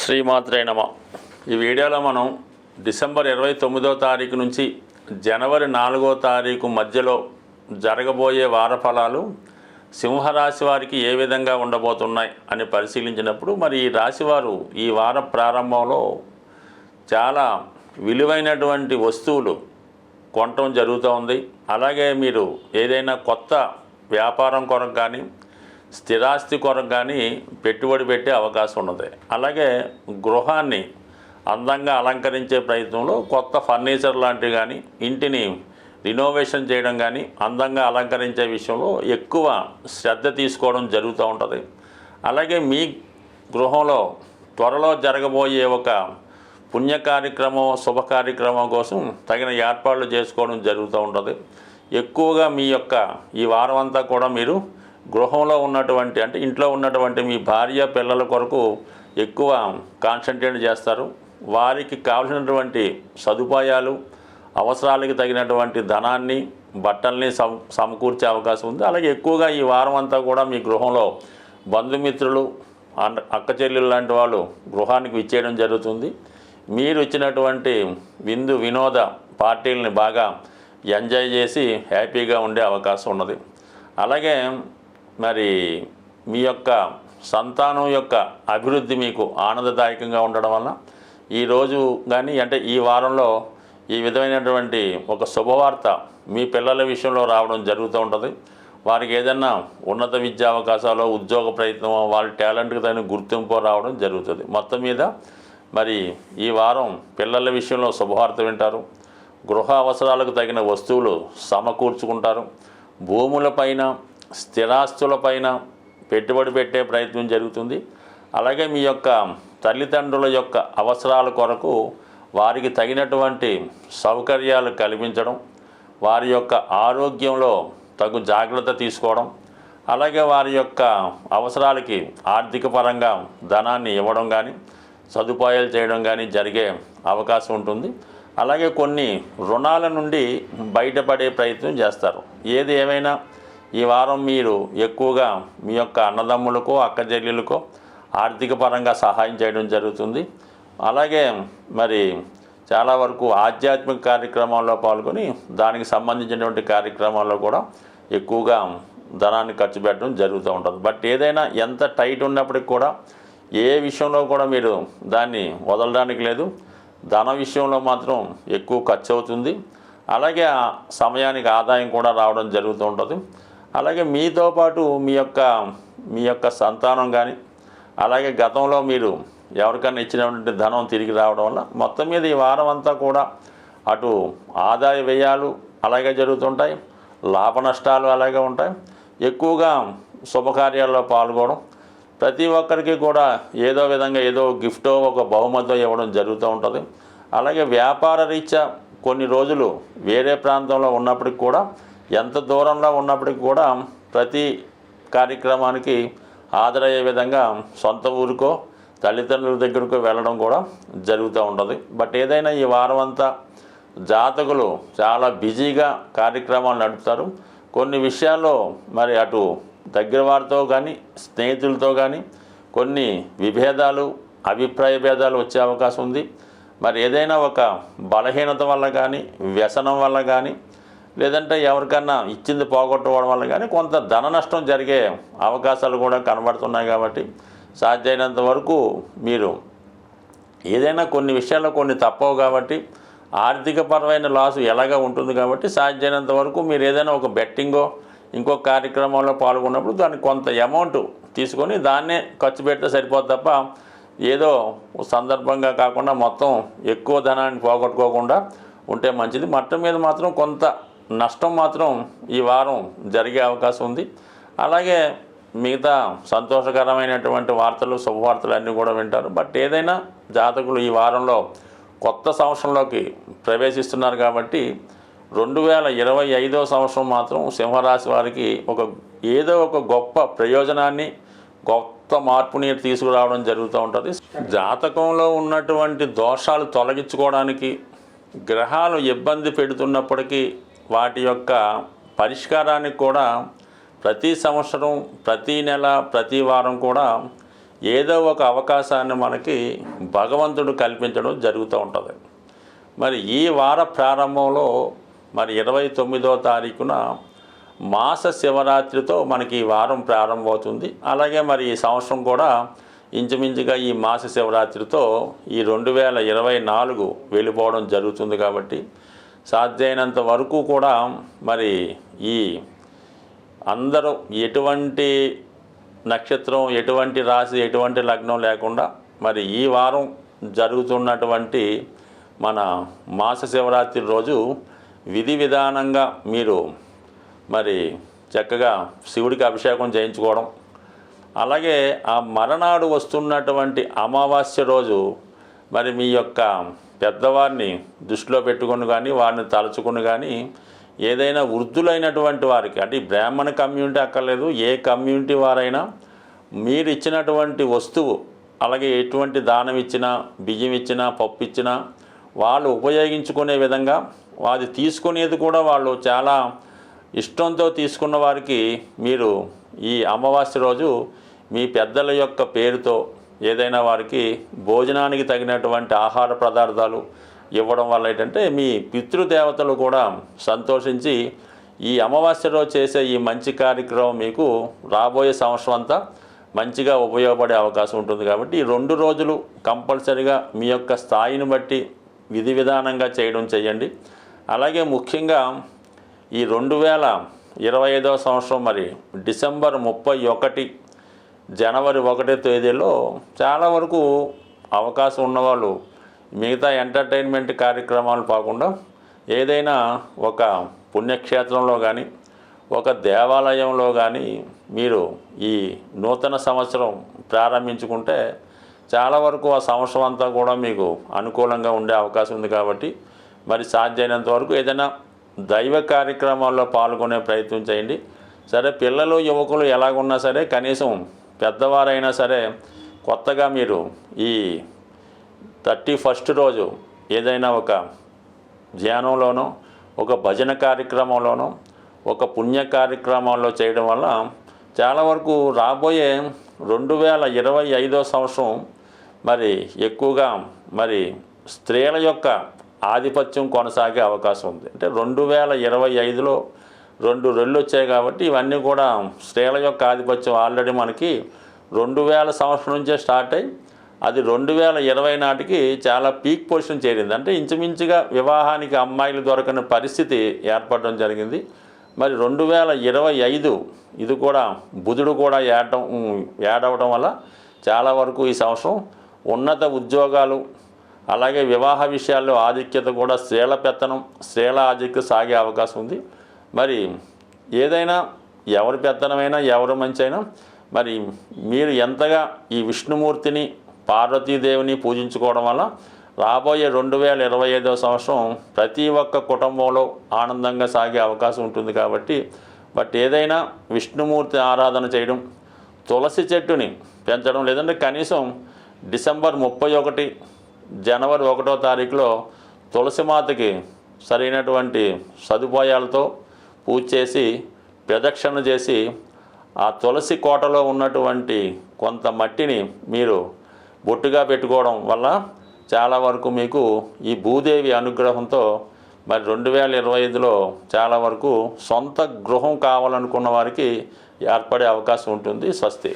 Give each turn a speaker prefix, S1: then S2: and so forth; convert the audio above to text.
S1: శ్రీమాత్రే నమ. ఈ వీడియోలో మనం డిసెంబర్ ఇరవై తొమ్మిదో తారీఖు నుంచి జనవరి నాలుగో తారీఖు మధ్యలో జరగబోయే వార ఫలాలు సింహరాశి వారికి ఏ విధంగా ఉండబోతున్నాయి అని పరిశీలించినప్పుడు మరి ఈ రాశివారు ఈ వార ప్రారంభంలో చాలా విలువైనటువంటి వస్తువులు కొనటం జరుగుతూ ఉంది అలాగే మీరు ఏదైనా కొత్త వ్యాపారం కొరకు కానీ స్థిరాస్తి కొరకు కానీ పెట్టుబడి పెట్టే అవకాశం ఉన్నది. అలాగే గృహాన్ని అందంగా అలంకరించే ప్రయత్నంలో కొత్త ఫర్నిచర్ లాంటివి కానీ ఇంటిని రినోవేషన్ చేయడం కానీ అందంగా అలంకరించే విషయంలో ఎక్కువ శ్రద్ధ తీసుకోవడం జరుగుతూ ఉంటుంది. అలాగే మీ గృహంలో త్వరలో జరగబోయే ఒక పుణ్య కార్యక్రమం శుభ కార్యక్రమం కోసం తగిన ఏర్పాట్లు చేసుకోవడం జరుగుతూ ఉంటుంది. ఎక్కువగా మీ యొక్క ఈ వారం అంతా కూడా మీరు గృహంలో ఉన్నటువంటి అంటే ఇంట్లో ఉన్నటువంటి మీ భార్య పిల్లల కొరకు ఎక్కువ కాన్సన్ట్రేట్ చేస్తారు. వారికి కావలసినటువంటి సదుపాయాలు అవసరాలకి తగినటువంటి ధనాన్ని బట్టల్ని సమ సమకూర్చే అవకాశం ఉంది. అలాగే ఎక్కువగా ఈ వారం అంతా కూడా మీ గృహంలో బంధుమిత్రులు అక్క చెల్లెలు లాంటి వాళ్ళు గృహానికి విచ్చేయడం జరుగుతుంది. మీరు ఇచ్చినటువంటి విందు వినోద పార్టీలని బాగా ఎంజాయ్ చేసి హ్యాపీగా ఉండే అవకాశం ఉన్నది. అలాగే మరి మీ యొక్క సంతానం యొక్క అభివృద్ధి మీకు ఆనందదాయకంగా ఉండడం వల్ల ఈరోజు కానీ అంటే ఈ వారంలో ఈ విధమైనటువంటి ఒక శుభవార్త మీ పిల్లల విషయంలో రావడం జరుగుతూ ఉంటుంది. వారికి ఏదైనా ఉన్నత విద్యా అవకాశాలు ఉద్యోగ ప్రయత్నం వాళ్ళ టాలెంట్కి తగిన గుర్తింపు రావడం జరుగుతుంది. మొత్తం మీద మరి ఈ వారం పిల్లల విషయంలో శుభవార్త వింటారు. గృహ అవసరాలకు తగిన వస్తువులు సమకూర్చుకుంటారు. భూములపైన స్థిరాస్తులపైన పెట్టుబడి పెట్టే ప్రయత్నం జరుగుతుంది. అలాగే మీ యొక్క తల్లిదండ్రుల యొక్క అవసరాల కొరకు వారికి తగినటువంటి సౌకర్యాలు కల్పించడం వారి యొక్క ఆరోగ్యంలో తగు జాగ్రత్త తీసుకోవడం అలాగే వారి యొక్క అవసరాలకి ఆర్థిక పరంగా ధనాన్ని ఇవ్వడం కానీ సదుపాయాలు చేయడం కానీ జరిగే అవకాశం ఉంటుంది. అలాగే కొన్ని రుణాల నుండి బయటపడే ప్రయత్నం చేస్తారు. ఏది ఏమైనా ఈ వారం మీరు ఎక్కువగా మీ యొక్క అన్నదమ్ములకో అక్క ఆర్థిక పరంగా సహాయం చేయడం జరుగుతుంది. అలాగే మరి చాలా వరకు ఆధ్యాత్మిక కార్యక్రమాల్లో పాల్గొని దానికి సంబంధించినటువంటి కార్యక్రమాల్లో కూడా ఎక్కువగా ధనాన్ని ఖర్చు పెట్టడం జరుగుతూ ఉంటుంది. బట్ ఏదైనా ఎంత టైట్ ఉన్నప్పటికి కూడా ఏ విషయంలో కూడా మీరు దాన్ని వదలడానికి లేదు. ధన విషయంలో మాత్రం ఎక్కువ ఖర్చు అవుతుంది. అలాగే ఆ సమయానికి ఆదాయం కూడా రావడం జరుగుతూ ఉంటుంది. అలాగే మీతో పాటు మీ యొక్క మీ యొక్క సంతానం కానీ అలాగే గతంలో మీరు ఎవరికైనా ఇచ్చినటువంటి ధనం తిరిగి రావడం వల్ల మొత్తం మీద ఈ వారం అంతా కూడా అటు ఆదాయ వ్యయాలు అలాగే జరుగుతుంటాయి లాభ నష్టాలు అలాగే ఉంటాయి. ఎక్కువగా శుభకార్యాల్లో పాల్గొనడం ప్రతి ఒక్కరికి కూడా ఏదో విధంగా ఏదో గిఫ్టో ఒక బహుమతో ఇవ్వడం జరుగుతూ ఉంటుంది. అలాగే వ్యాపార రీత్యా కొన్ని రోజులు వేరే ప్రాంతంలో ఉన్నప్పటికి కూడా ఎంత దూరంలో ఉన్నప్పటికి కూడా ప్రతి కార్యక్రమానికి హాజరయ్యే విధంగా సొంత ఊరికో తల్లిదండ్రుల దగ్గరకు వెళ్ళడం కూడా జరుగుతూ ఉంటుంది. బట్ ఏదైనా ఈ వారం అంతా జాతకులు చాలా బిజీగా కార్యక్రమాలు నడుపుతారు. కొన్ని విషయాల్లో మరి అటు దగ్గర వారితో కానీ స్నేహితులతో కానీ కొన్ని విభేదాలు అభిప్రాయ భేదాలు వచ్చే అవకాశం ఉంది. మరి ఏదైనా ఒక బలహీనత వల్ల కానీ వ్యసనం వల్ల కానీ లేదంటే ఎవరికన్నా ఇచ్చింది పోగొట్టుకోవడం వల్ల కానీ కొంత ధన నష్టం జరిగే అవకాశాలు కూడా కనబడుతున్నాయి కాబట్టి సాధ్యమైనంత వరకు మీరు ఏదైనా కొన్ని విషయాల్లో కొన్ని తప్పవు కాబట్టి ఆర్థికపరమైన లాసు ఎలాగ ఉంటుంది కాబట్టి సాధ్యమైనంత వరకు మీరు ఏదైనా ఒక బెట్టింగో ఇంకో కార్యక్రమంలో పాల్గొన్నప్పుడు దానికి కొంత అమౌంట్ తీసుకొని దాన్నే ఖర్చు పెడితే సరిపోదు తప్ప ఏదో సందర్భంగా కాకుండా మొత్తం ఎక్కువ ధనాన్ని పోగొట్టుకోకుండా ఉంటే మంచిది. మొత్తం మీద మాత్రం కొంత నష్టం మాత్రం ఈ వారం జరిగే అవకాశం ఉంది. అలాగే మిగతా సంతోషకరమైనటువంటి వార్తలు శుభవార్తలు అన్నీ కూడా వింటారు. బట్ ఏదైనా జాతకులు ఈ వారంలో కొత్త సంవత్సరంలోకి ప్రవేశిస్తున్నారు కాబట్టి రెండు వేల ఇరవై ఐదో సంవత్సరం మాత్రం సింహరాశి వారికి ఒక ఏదో ఒక గొప్ప ప్రయోజనాన్ని గొప్ప మార్పుని తీసుకురావడం జరుగుతూ ఉంటుంది. జాతకంలో ఉన్నటువంటి దోషాలు తొలగించుకోవడానికి గ్రహాలు ఇబ్బంది పెడుతున్నప్పటికీ వాటి యొక్క పరిష్కారానికి కూడా ప్రతి సంవత్సరం ప్రతి నెల ప్రతి వారం కూడా ఏదో ఒక అవకాశాన్ని మనకి భగవంతుడు కల్పించడం జరుగుతూ ఉంటుంది. మరి ఈ వార ప్రారంభంలో మరి ఇరవై తొమ్మిదో తారీఖున మాస శివరాత్రితో మనకి ఈ వారం ప్రారంభమవుతుంది. అలాగే మరి ఈ సంవత్సరం కూడా ఇంచుమించుగా ఈ మాస శివరాత్రితో ఈ రెండు వేల ఇరవై నాలుగు వెళ్ళిపోవడం జరుగుతుంది కాబట్టి సాధ్యమైనంత వరకు కూడా మరి ఈ అందరూ ఎటువంటి నక్షత్రం ఎటువంటి రాశి ఎటువంటి లగ్నం లేకుండా మరి ఈ వారం జరుగుతున్నటువంటి మన మాస శివరాత్రి రోజు విధి విధానంగా మీరు మరి చక్కగా శివుడికి అభిషేకం చేయించుకోవడం. అలాగే ఆ మరనాడు వస్తున్నటువంటి అమావాస్య రోజు మరి మీ యొక్క పెద్దవారిని దృష్టిలో పెట్టుకుని కానీ వారిని తలుచుకుని కానీ ఏదైనా వృద్ధులైనటువంటి వారికి అంటే బ్రాహ్మణ కమ్యూనిటీ అక్కర్లేదు ఏ కమ్యూనిటీ వారైనా మీరు ఇచ్చినటువంటి వస్తువు అలాగే ఎటువంటి దానం ఇచ్చినా బియ్యం ఇచ్చినా పప్పు ఇచ్చినా వాళ్ళు ఉపయోగించుకునే విధంగా అది తీసుకునేది కూడా వాళ్ళు చాలా ఇష్టంతో తీసుకున్న వారికి మీరు ఈ అమావాస్య రోజు మీ పెద్దల యొక్క పేరుతో ఏదైనా వారికి భోజనానికి తగినటువంటి ఆహార పదార్థాలు ఇవ్వడం వల్ల ఏంటంటే మీ పితృదేవతలు కూడా సంతోషించి ఈ అమావాస్య రోజు చేసే ఈ మంచి కార్యక్రమం మీకు రాబోయే సంవత్సరం అంతా మంచిగా ఉపయోగపడే అవకాశం ఉంటుంది కాబట్టి ఈ రెండు రోజులు కంపల్సరిగా మీ యొక్క స్థాయిని బట్టి విధి విధానంగా చేయడం చేయండి. అలాగే ముఖ్యంగా ఈ రెండు వేల ఇరవై ఐదవ సంవత్సరం మరి డిసెంబర్ ముప్పై ఒకటి జనవరి ఒకటో తేదీలో చాలా వరకు అవకాశం ఉన్నవాళ్ళు మిగతా ఎంటర్టైన్మెంట్ కార్యక్రమాలు కాకుండా ఏదైనా ఒక పుణ్యక్షేత్రంలో కానీ ఒక దేవాలయంలో కానీ మీరు ఈ నూతన సంవత్సరం ప్రారంభించుకుంటే చాలా వరకు ఆ సంవత్సరం అంతా కూడా మీకు అనుకూలంగా ఉండే అవకాశం ఉంది కాబట్టి మరి సాధ్యమైనంత వరకు ఏదైనా దైవ కార్యక్రమాల్లో పాల్గొనే ప్రయత్నం చేయండి. సరే పిల్లలు యువకులు ఎలాగున్నా సరే కనీసం పెద్దవారైనా సరే కొత్తగా మీరు ఈ థర్టీ ఫస్ట్ రోజు ఏదైనా ఒక ధ్యానంలోనో ఒక భజన కార్యక్రమంలోనో ఒక పుణ్య కార్యక్రమంలో చేయడం వల్ల చాలా వరకు రాబోయే రెండు వేల ఇరవై ఐదో సంవత్సరం మరి ఎక్కువగా మరి స్త్రీల యొక్క ఆధిపత్యం కొనసాగే అవకాశం ఉంది. అంటే రెండు వేల ఇరవై ఐదులో రెండు రెళ్ళు వచ్చాయి కాబట్టి ఇవన్నీ కూడా స్త్రీల యొక్క ఆధిపత్యం ఆల్రెడీ మనకి రెండు వేల సంవత్సరం నుంచే స్టార్ట్ అయ్యి అది రెండు వేల ఇరవై నాటికి చాలా పీక్ పొజిషన్ చేరింది. అంటే ఇంచుమించుగా వివాహానికి అమ్మాయిలు దొరకని పరిస్థితి ఏర్పడడం జరిగింది. మరి రెండు వేల ఇరవై ఐదు ఇది కూడా బుధుడు కూడా ఏడటం ఏడవడం వల్ల చాలా వరకు ఈ సంవత్సరం ఉన్నత ఉద్యోగాలు అలాగే వివాహ విషయాల్లో ఆధిక్యత కూడా స్త్రీల పెత్తనం స్త్రీల ఆధిక్యత సాగే అవకాశం ఉంది. మరి ఏదైనా ఎవరి పెత్తనమైనా ఎవరి మంచి అయినా మరి మీరు ఎంతగా ఈ విష్ణుమూర్తిని పార్వతీదేవిని పూజించుకోవడం వల్ల రాబోయే రెండు వేల ఇరవై ఐదవ సంవత్సరం ప్రతి ఒక్క కుటుంబంలో ఆనందంగా సాగే అవకాశం ఉంటుంది కాబట్టి బట్ ఏదైనా విష్ణుమూర్తి ఆరాధన చేయడం తులసి చెట్టుని పెంచడం లేదంటే కనీసం డిసెంబర్ ముప్పై ఒకటి జనవరి ఒకటో తారీఖులో తులసి మాతకి సరైనటువంటి సదుపాయాలతో పూజ చేసి ప్రదక్షిణ చేసి ఆ తులసి కోటలో ఉన్నటువంటి కొంత మట్టిని మీరు బొట్టుగా పెట్టుకోవడం వల్ల చాలా వరకు మీకు ఈ భూదేవి అనుగ్రహంతో మరి రెండు వేల ఇరవై ఐదులో చాలా వరకు సొంత గృహం కావాలనుకున్న వారికి ఏర్పడే అవకాశం ఉంటుంది స్వస్తి.